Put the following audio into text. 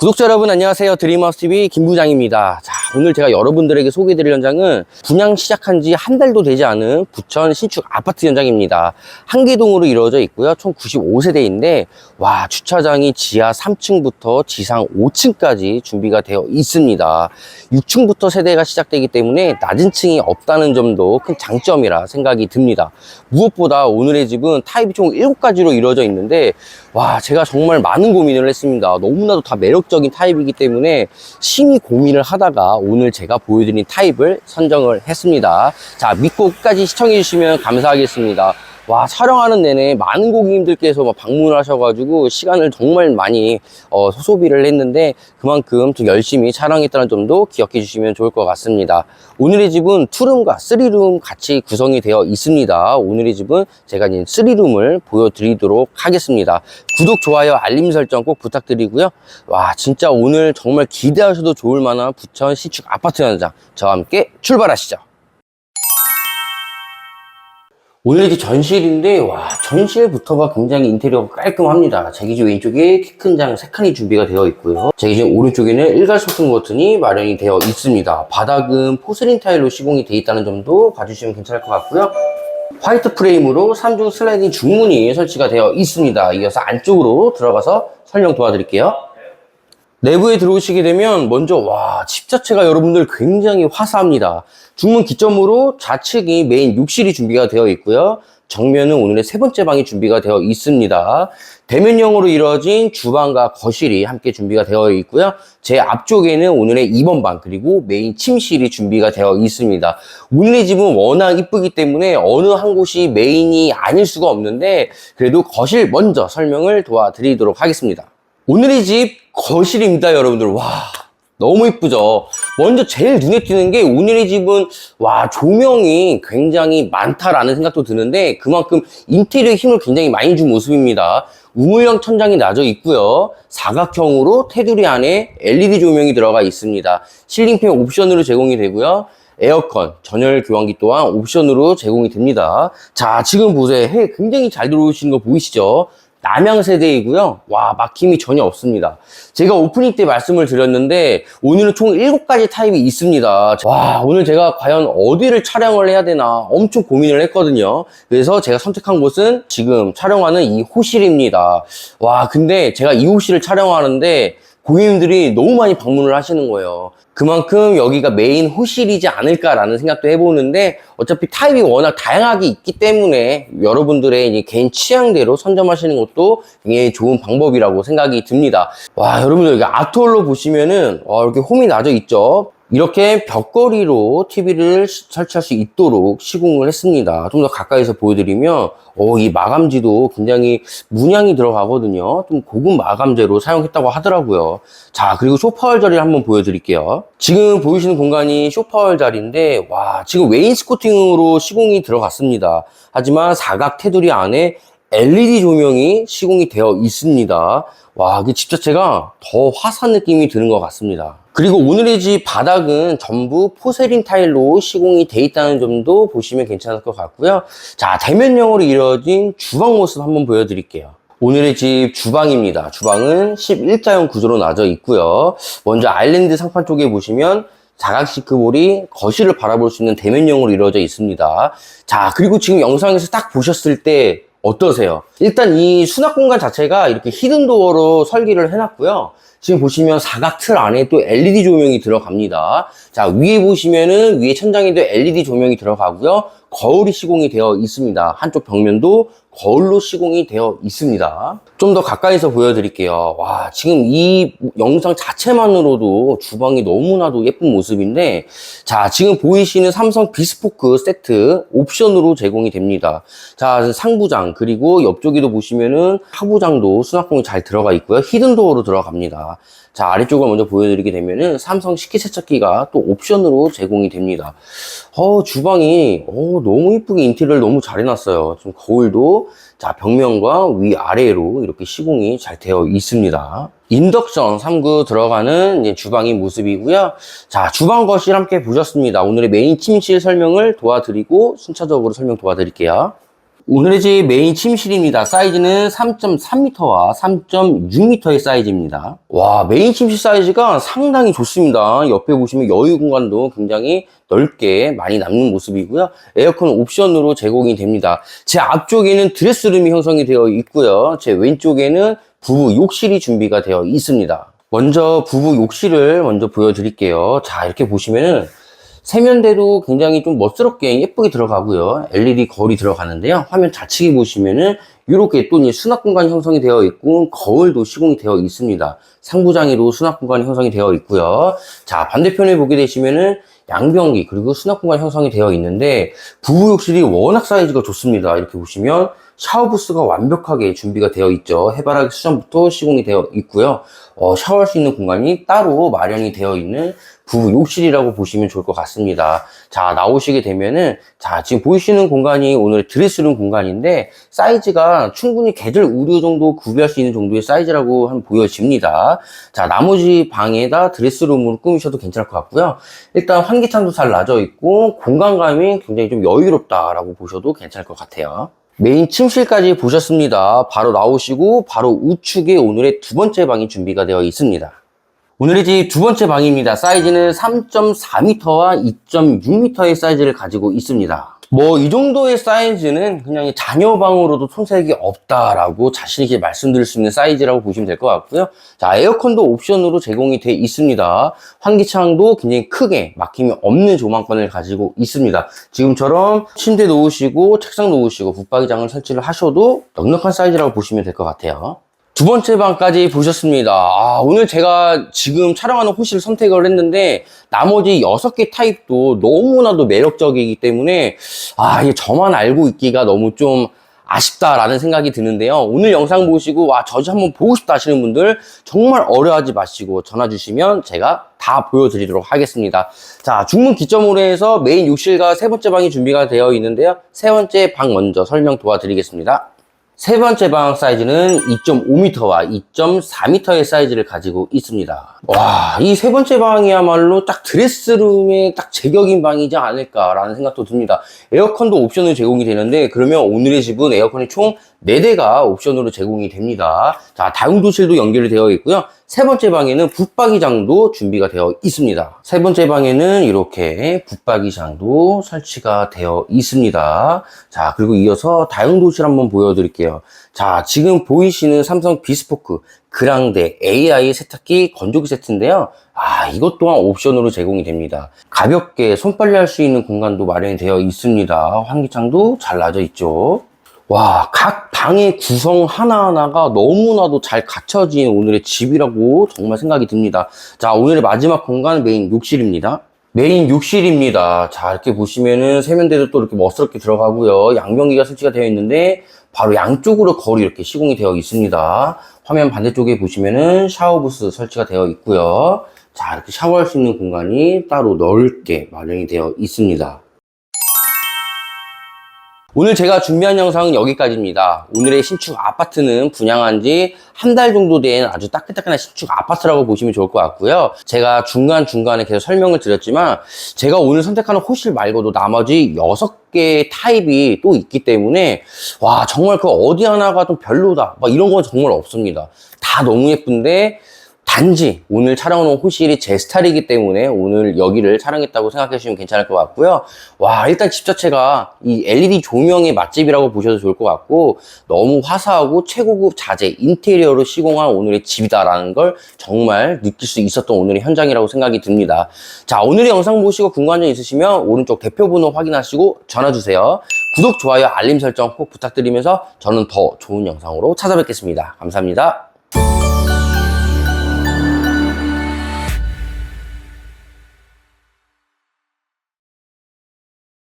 구독자 여러분 안녕하세요. 드림하우스TV 김부장입니다. 자 오늘 제가 여러분들에게 소개해드릴 현장은 분양 시작한 지 한 달도 되지 않은 부천 신축 아파트 현장입니다. 한계동으로 이루어져 있고요. 총 95세대인데 와 주차장이 지하 3층부터 지상 5층까지 준비가 되어 있습니다. 6층부터 세대가 시작되기 때문에 낮은 층이 없다는 점도 큰 장점이라 생각이 듭니다. 무엇보다 오늘의 집은 타입이 총 7가지로 이루어져 있는데 와 제가 정말 많은 고민을 했습니다. 너무나도 다 매력적인 타입이기 때문에 심히 고민을 하다가 오늘 제가 보여드린 타입을 선정을 했습니다. 자 믿고 끝까지 시청해 주시면 감사하겠습니다 와 촬영하는 내내 많은 고객님들께서 막 방문을 하셔가지고 시간을 정말 많이 어, 소비를 했는데 그만큼 좀 열심히 촬영했다는 점도 기억해 주시면 좋을 것 같습니다. 오늘의 집은 투룸과 쓰리룸 같이 구성이 되어 있습니다. 오늘의 집은 제가 이제 쓰리룸을 보여드리도록 하겠습니다. 구독 좋아요 알림 설정 꼭 부탁드리고요. 와 진짜 오늘 정말 기대하셔도 좋을 만한 부천 시축 아파트 현장 저와 함께 출발하시죠 오늘 이제 전실인데 와 전실부터가 굉장히 인테리어가 깔끔합니다. 제 기준 왼쪽에 키 큰 장 3칸이 준비가 되어 있고요. 제 기준 오른쪽에는 일괄 소품 버튼이 마련이 되어 있습니다. 바닥은 포슬린 타일로 시공이 되어 있다는 점도 봐주시면 괜찮을 것 같고요. 화이트 프레임으로 3중 슬라이딩 중문이 설치가 되어 있습니다. 이어서 안쪽으로 들어가서 설명 도와드릴게요 내부에 들어오시게 되면 먼저 와 집 자체가 여러분들 굉장히 화사합니다. 중문 기점으로 좌측이 메인 욕실이 준비가 되어 있고요. 정면은 오늘의 세 번째 방이 준비가 되어 있습니다. 대면형으로 이루어진 주방과 거실이 함께 준비가 되어 있고요. 제 앞쪽에는 오늘의 2번 방 그리고 메인 침실이 준비가 되어 있습니다. 오늘의 집은 워낙 이쁘기 때문에 어느 한 곳이 메인이 아닐 수가 없는데 그래도 거실 먼저 설명을 도와드리도록 하겠습니다 오늘의 집 거실입니다, 여러분들. 와, 너무 이쁘죠? 먼저 제일 눈에 띄는 게 오늘의 집은 와, 조명이 굉장히 많다라는 생각도 드는데 그만큼 인테리어에 힘을 굉장히 많이 준 모습입니다. 우물형 천장이 나져 있고요. 사각형으로 테두리 안에 LED 조명이 들어가 있습니다. 실링팬 옵션으로 제공이 되고요. 에어컨, 전열 교환기 또한 옵션으로 제공이 됩니다. 자, 지금 보세요. 해 굉장히 잘 들어오시는 거 보이시죠? 남양 세대이고요. 와, 막힘이 전혀 없습니다. 제가 오프닝 때 말씀을 드렸는데 오늘은 총 7가지 타입이 있습니다. 와, 오늘 제가 과연 어디를 촬영을 해야 되나 엄청 고민을 했거든요. 그래서 제가 선택한 곳은 지금 촬영하는 이 호실입니다. 와, 근데 제가 이 호실을 촬영하는데 고객님들이 너무 많이 방문을 하시는 거예요. 그만큼 여기가 메인 호실이지 않을까라는 생각도 해보는데 어차피 타입이 워낙 다양하게 있기 때문에 여러분들의 개인 취향대로 선점하시는 것도 굉장히 좋은 방법이라고 생각이 듭니다. 와, 여러분들 여기 아트홀로 보시면은 와, 이렇게 홈이 나져 있죠. 이렇게 벽걸이로 TV를 설치할 수 있도록 시공을 했습니다. 좀 더 가까이서 보여드리면 어, 이 마감지도 굉장히 문양이 들어가거든요. 좀 고급 마감재로 사용했다고 하더라고요. 자, 그리고 쇼파월 자리를 한번 보여드릴게요. 지금 보이시는 공간이 쇼파월 자리인데 와, 지금 웨인스코팅으로 시공이 들어갔습니다. 하지만 사각 테두리 안에 LED 조명이 시공이 되어 있습니다. 와, 그집 자체가 더 화사한 느낌이 드는 것 같습니다. 그리고 오늘의 집 바닥은 전부 포세린 타일로 시공이 돼 있다는 점도 보시면 괜찮을 것 같고요. 자, 대면형으로 이루어진 주방 모습 한번 보여드릴게요. 오늘의 집 주방입니다. 주방은 11자형 구조로 나져 있고요. 먼저 아일랜드 상판 쪽에 보시면 자각 시크볼이 거실을 바라볼 수 있는 대면형으로 이루어져 있습니다. 자, 그리고 지금 영상에서 딱 보셨을 때 어떠세요? 일단 이 수납 공간 자체가 이렇게 히든 도어로 설계를 해놨고요. 지금 보시면 사각 틀 안에 또 LED 조명이 들어갑니다. 자, 위에 보시면은 위에 천장에도 LED 조명이 들어가고요. 거울이 시공이 되어 있습니다. 한쪽 벽면도 거울로 시공이 되어 있습니다. 좀 더 가까이서 보여드릴게요. 와, 지금 이 영상 자체만으로도 주방이 너무나도 예쁜 모습인데, 자, 지금 보이시는 삼성 비스포크 세트 옵션으로 제공이 됩니다. 자, 상부장, 그리고 옆쪽에도 보시면은 하부장도 수납공이 잘 들어가 있고요. 히든도어로 들어갑니다. 자, 아래쪽을 먼저 보여드리게 되면은 삼성 식기세척기가 또 옵션으로 제공이 됩니다. 어, 주방이, 어, 너무 이쁘게 인테리어를 너무 잘 해놨어요. 좀 거울도, 자, 벽면과 위아래로 이렇게 시공이 잘 되어 있습니다. 인덕션 3구 들어가는 주방의 모습이고요. 자, 주방 거실 함께 보셨습니다. 오늘의 메인 침실 설명을 도와드리고 순차적으로 설명 도와드릴게요. 오늘의 제 메인 침실입니다. 사이즈는 3.3m와 3.6m의 사이즈입니다. 와, 메인 침실 사이즈가 상당히 좋습니다. 옆에 보시면 여유 공간도 굉장히 넓게 많이 남는 모습이고요. 에어컨 옵션으로 제공이 됩니다. 제 앞쪽에는 드레스룸이 형성이 되어 있고요. 제 왼쪽에는 부부 욕실이 준비가 되어 있습니다. 먼저 부부 욕실을 먼저 보여드릴게요. 자, 이렇게 보시면은 세면대도 굉장히 좀 멋스럽게 예쁘게 들어가고요. LED 거울이 들어가는데요. 화면 좌측에 보시면은 이렇게 또 수납 공간이 형성이 되어 있고 거울도 시공이 되어 있습니다. 상부장애로 수납 공간이 형성이 되어 있고요. 자 반대편에 보게 되시면은 양변기 그리고 수납 공간 형성이 되어 있는데 부부 욕실이 워낙 사이즈가 좋습니다. 이렇게 보시면 샤워 부스가 완벽하게 준비가 되어 있죠. 해바라기 수전부터 시공이 되어 있고요. 어, 샤워할 수 있는 공간이 따로 마련이 되어 있는 부부 욕실이라고 보시면 좋을 것 같습니다. 자, 나오시게 되면은, 자, 지금 보이시는 공간이 오늘 드레스룸 공간인데, 사이즈가 충분히 계절 우려 정도 구비할 수 있는 정도의 사이즈라고 한 보여집니다. 자, 나머지 방에다 드레스룸으로 꾸미셔도 괜찮을 것 같고요. 일단 환기창도 잘 나져 있고, 공간감이 굉장히 좀 여유롭다라고 보셔도 괜찮을 것 같아요. 메인 침실까지 보셨습니다. 바로 나오시고 바로 우측에 오늘의 두 번째 방이 준비가 되어 있습니다. 오늘의 집두 번째 방입니다. 사이즈는 3.4m와 2.6m의 사이즈를 가지고 있습니다. 뭐 이 정도의 사이즈는 그냥 자녀 방으로도 손색이 없다라고 자신 있게 말씀드릴 수 있는 사이즈라고 보시면 될 것 같고요. 자 에어컨도 옵션으로 제공이 되어 있습니다. 환기창도 굉장히 크게 막힘이 없는 조망권을 가지고 있습니다. 지금처럼 침대 놓으시고 책상 놓으시고 붙박이장을 설치를 하셔도 넉넉한 사이즈라고 보시면 될 것 같아요. 두 번째 방까지 보셨습니다. 아, 오늘 제가 지금 촬영하는 호실을 선택을 했는데 나머지 여섯 개 타입도 너무나도 매력적이기 때문에 아, 이게 저만 알고 있기가 너무 좀 아쉽다라는 생각이 드는데요. 오늘 영상 보시고 와, 저집 한번 보고 싶다 하시는 분들 정말 어려워하지 마시고 전화 주시면 제가 다 보여드리도록 하겠습니다. 자, 중문 기점으로 해서 메인 욕실과 세 번째 방이 준비가 되어 있는데요. 세 번째 방 먼저 설명 도와드리겠습니다. 세 번째 방 사이즈는 2.5m와 2.4m의 사이즈를 가지고 있습니다. 와, 이 세 번째 방이야말로 딱 드레스룸의 딱 제격인 방이지 않을까라는 생각도 듭니다. 에어컨도 옵션으로 제공이 되는데, 그러면 오늘의 집은 에어컨이 총 4대가 옵션으로 제공이 됩니다. 자, 다용도실도 연결이 되어 있고요. 세 번째 방에는 붙박이장도 준비가 되어 있습니다. 세 번째 방에는 이렇게 붙박이장도 설치가 되어 있습니다. 자, 그리고 이어서 다용도실 한번 보여드릴게요. 자, 지금 보이시는 삼성 비스포크 그랑데 AI 세탁기 건조기 세트인데요. 아, 이것 또한 옵션으로 제공이 됩니다. 가볍게 손빨래 할 수 있는 공간도 마련이 되어 있습니다. 환기창도 잘 나져 있죠. 와, 각 방의 구성 하나하나가 너무나도 잘 갖춰진 오늘의 집이라고 정말 생각이 듭니다. 자, 오늘의 마지막 공간 메인 욕실입니다. 메인 욕실입니다. 자, 이렇게 보시면은 세면대도 또 이렇게 멋스럽게 들어가고요. 양변기가 설치가 되어 있는데 바로 양쪽으로 거울이 이렇게 시공이 되어 있습니다. 화면 반대쪽에 보시면은 샤워부스 설치가 되어 있고요. 자, 이렇게 샤워할 수 있는 공간이 따로 넓게 마련이 되어 있습니다. 오늘 제가 준비한 영상은 여기까지입니다. 오늘의 신축 아파트는 분양한 지 한 달 정도 된 아주 따끈따끈한 신축 아파트라고 보시면 좋을 것 같고요. 제가 중간중간에 계속 설명을 드렸지만 제가 오늘 선택하는 호실 말고도 나머지 6개 타입이 또 있기 때문에 와 정말 그 어디 하나가 좀 별로다 막 이런 건 정말 없습니다. 다 너무 예쁜데 단지 오늘 촬영한 호실이 제 스타일이기 때문에 오늘 여기를 촬영했다고 생각해 주시면 괜찮을 것 같고요. 와, 일단 집 자체가 이 LED 조명의 맛집이라고 보셔도 좋을 것 같고 너무 화사하고 최고급 자재 인테리어로 시공한 오늘의 집이다라는 걸 정말 느낄 수 있었던 오늘의 현장이라고 생각이 듭니다. 자, 오늘의 영상 보시고 궁금한 점 있으시면 오른쪽 대표 번호 확인하시고 전화 주세요. 구독, 좋아요, 알림 설정 꼭 부탁드리면서 저는 더 좋은 영상으로 찾아뵙겠습니다. 감사합니다.